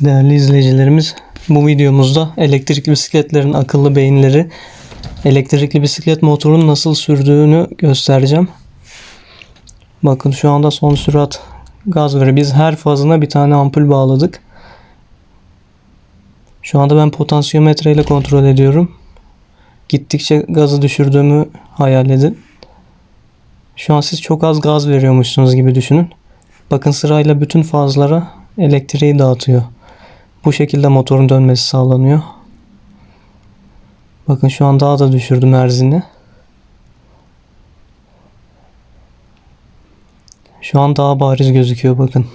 Değerli izleyicilerimiz, bu videomuzda elektrikli bisikletlerin akıllı beyinleri, elektrikli bisiklet motorunun nasıl sürdüğünü göstereceğim. Bakın şu anda son sürat gaz veriyor. Biz her fazına bir tane ampul bağladık. Şu anda ben potansiyometre ile kontrol ediyorum. Gittikçe gazı düşürdüğümü hayal edin. Şu an siz çok az gaz veriyormuşsunuz gibi düşünün. Bakın sırayla bütün fazlara elektriği dağıtıyor. Bu şekilde motorun dönmesi sağlanıyor. Bakın şu an daha da düşürdüm erzini. Şu an daha bariz gözüküyor bakın.